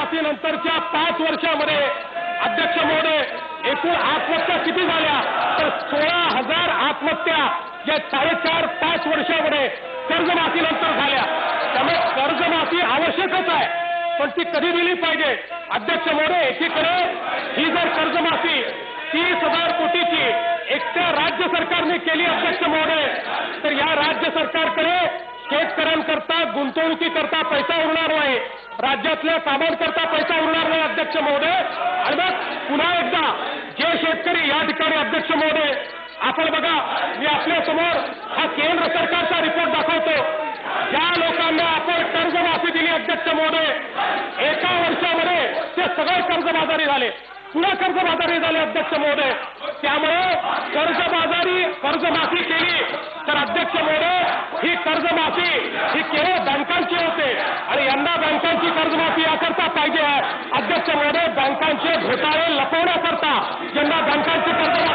कर्जमाफी नंतरच्या पाच वर्षामध्ये अध्यक्ष महोदय एकूण आत्महत्या किती झाल्या? तर सोळा हजार आत्महत्या या साडेचार पाच वर्षामध्ये कर्जमाफीनंतर झाल्या. त्यामुळे कर्जमाफी आवश्यकच आहे. पण ती कधी दिली पाहिजे? अध्यक्ष महोदय एकीकडे ही जर कर्जमाफी तीस हजार कोटीची एकट्या राज्य सरकारने केली अध्यक्ष महोदय तर या राज्य सरकारकडे शेतकऱ्यांकरता गुंतवणुकीकरता पैसा उरणार नाही. राज्यातल्या कामांकरता पैसा उरणार नाही अध्यक्ष महोदय. आणि मग पुन्हा एकदा जे शेतकरी या ठिकाणी अध्यक्ष महोदय आपण बघा मी आपल्यासमोर हा केंद्र सरकारचा रिपोर्ट दाखवतो. ज्या लोकांना आपण कर्जमाफी दिली अध्यक्ष महोदय. एका वर्षामध्ये ते सगळे कर्जबाजारी झाले. पुन्हा कर्जबाजारी झाले अध्यक्ष महोदय. त्यामुळे कर्जबाजारी कर्जमाफी केली तर अध्यक्ष महोदय कर्जमाफी ही केवळ बँकांची होते. आणि यंदा बँकांची कर्जमाफी याकरता पाहिजे आहे. अध्यक्ष महोदय बँकांचे घोटाळे लपवण्याकरता यंदा बँकांची कर्जमाफी